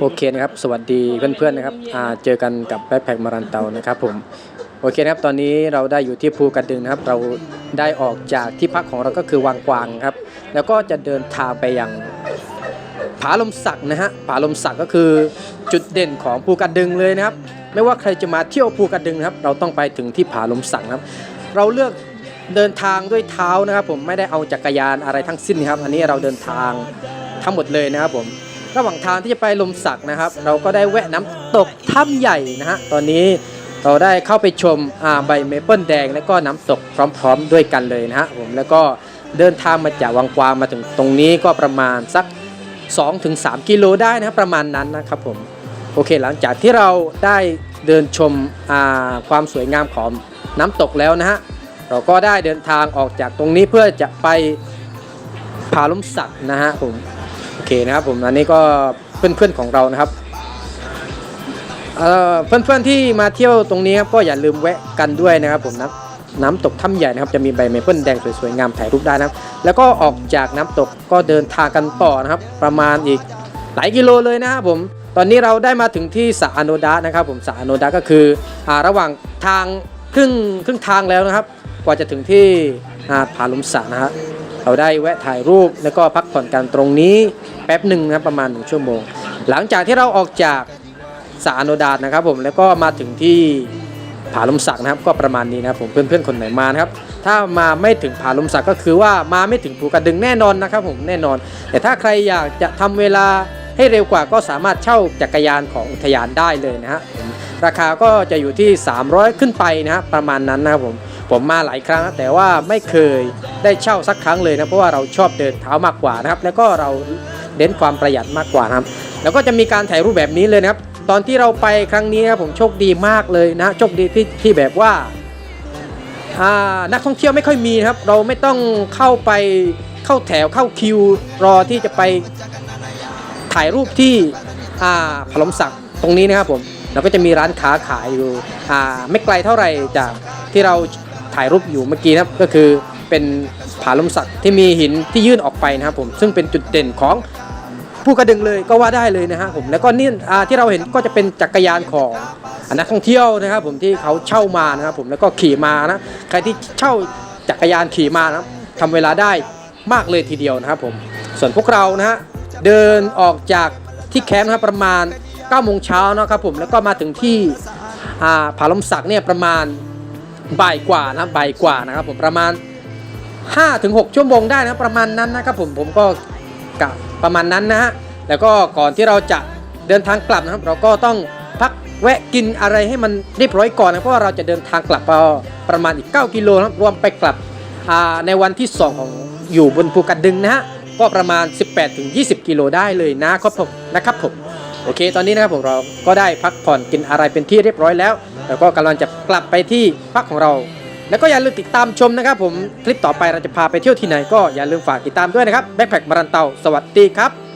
โอเคนะครับ สวัสดีเพื่อนๆนะครับอ่าเจอกันกับแบ็คแพคมารันเตานะครับผมโอเคนะครับตอนนี้เราได้อยู่ที่ภูกระดึงนะครับ เราได้ออกจากที่พักของเราก็คือวังกวางครับ แล้วก็จะเดินทางไปยังผาลมสักนะฮะผาลมสักก็คือจุดเด่นของภูกระดึงเลยนะครับ ไม่ว่าใครจะมาเที่ยวภูกระดึงนะครับ เราต้องไปถึงที่ผาลมสักนะครับ เราเลือกเดินทางด้วยเท้านะครับ ผมไม่ได้เอาจักรยานอะไรทั้งสิ้นครับ อันนี้เราเดินทางทั้งหมดเลยนะครับผม ระหว่างทางที่จะไปลมสักนะครับ เราก็ได้แวะน้ำตกถ้ำใหญ่นะฮะตอนนี้เราได้เข้าไปชมใบเมเปิลแดง และก็น้ำตกพร้อมๆด้วยกันเลยนะฮะผมแล้วก็เดินทางมาจากวังกวางมาถึงตรงนี้ก็ประมาณสัก 2-3 กิโลได้นะรประมาณนั้นนะครับผมโอเคหลังจากที่เราได้เดินชมความสวยงามของน้ำตกแล้วนะฮะเราก็ได้เดินทางออกจากตรงนี้เพื่อจะไปผาล้มสักนะฮะผม โอเคนะครับผมอันนี้ก็เพื่อนๆของเรานะครับเอ่อเพื่อนๆที่มาเที่ยวตรงนี้ครับก็อย่าลืมแวะกันด้วยนะครับผมนะน้ำตกถ้ำใหญ่นะครับจะมีใบเมเปิลแดงสวยๆงามถ่ายรูปได้นะครับ แล้วก็ออกจากน้ำตกก็เดินทางกันต่อนะครับ ประมาณอีกหลายกิโลเลยนะครับผมตอนนี้เราได้มาถึงที่สระอโนดานะครับ ผมสระอโนดาก็คืออ่าระหว่างทางครึ่งครึ่งทางแล้วนะครับ กว่าจะถึงที่อ่าผาลุมสระนะฮะ เราได้แวะถ่ายรูปแล้วก็พักผ่อนกันตรงนี้แป๊บหนึ่งนะครับประมาณหนึ่งชั่วโมง หลังจากที่เราออกจากสาอโนดาตนะครับผมแล้วก็มาถึงที่ผาลมสักนะครับก็ประมาณนี้นะครับผมเพื่อนๆคนไหนมานะครับถ้ามาไม่ถึงผาลมสักก็คือว่ามาไม่ถึงภูกระดึงแน่นอนนะครับผมแน่นอน แต่ถ้าใครอยากจะทำเวลาให้เร็วกว่าก็สามารถเช่าจักรยานของอุทยานได้เลยนะฮะผมราคาก็จะอยู่ที่ 300 ขึ้นไปนะฮะประมาณนั้นนะครับผม ผมมาหลายครั้งแต่ว่าไม่เคยได้เช่าสักครั้งเลยนะเพราะว่าเราชอบเดินเท้ามากกว่านะครับ แล้วก็เราเน้นความประหยัดมากกว่านะครับ แล้วก็จะมีการถ่ายรูปแบบนี้เลยนะครับ ตอนที่เราไปครั้งนี้นะครับผมโชคดีมากเลยนะโชคดีที่ที่แบบว่าานักท่องเที่ยวไม่ค่อยมีนะครับ เราไม่ต้องเข้าไปเข้าแถวเข้าคิวรอที่จะไปถ่ายรูปที่อ่าพลมศักดิ์ตรงนี้นะครับผมแล้วก็จะมีร้านค้าขายอยู่ไม่ไกลเท่าไหร่จากที่เรา ถ่ายรูปอยู่เมื่อกี้นะครับก็คือเป็นผาลมศักดิ์ที่มีหินที่ยื่นออกไปนะครับผมซึ่งเป็นจุดเด่นของภูกระดึงเลยก็ว่าได้เลยนะฮะผมแล้วก็นี่ที่เราเห็นก็จะเป็นจักรยานของนักท่องเที่ยวนะครับผมที่เขาเช่ามานะครับผมแล้วก็ขี่มานะใครที่เช่าจักรยานขี่มานะทำเวลาได้มากเลยทีเดียวนะครับผมส่วนพวกเรานะฮะเดินออกจากที่แคมป์นะครับประมาณ9โมงเช้านะครับผมแล้วก็มาถึงที่ผาลมสักเนี่ยประมาณ บ่ายกว่านะบ่ายกว่านะครับผมประมาณ 5-6 ชั่วโมงได้นะประมาณนั้นนะครับผมผมก็กะประมาณนั้นนะฮะแล้วก็ก่อนที่เราจะเดินทางกลับนะครับ เราก็ต้องพักแวะกินอะไรให้มันเรียบร้อยก่อนนะเพราะว่าเราจะเดินทางกลับประมาณอีก 9 กิโลนะครับรวมไปกลับในวันที่ 2 ของอยู่บนภูกระดึงนะฮะก็ประมาณ 18-20 กิโลได้เลยนะครับผมนะครับผมโอเค ตอนนี้นะครับผมเราก็ได้พักผ่อนกินอะไรเป็นที่เรียบร้อยแล้ว แล้วก็กำลังจะกลับไปที่พักของเรา แล้วก็อย่าลืมติดตามชมนะครับ ผมคลิปต่อไปเราจะพาไปเที่ยวที่ไหนก็อย่าลืมฝากติดตามด้วยนะครับแบ็คแพคมารันเตาสวัสดีครับ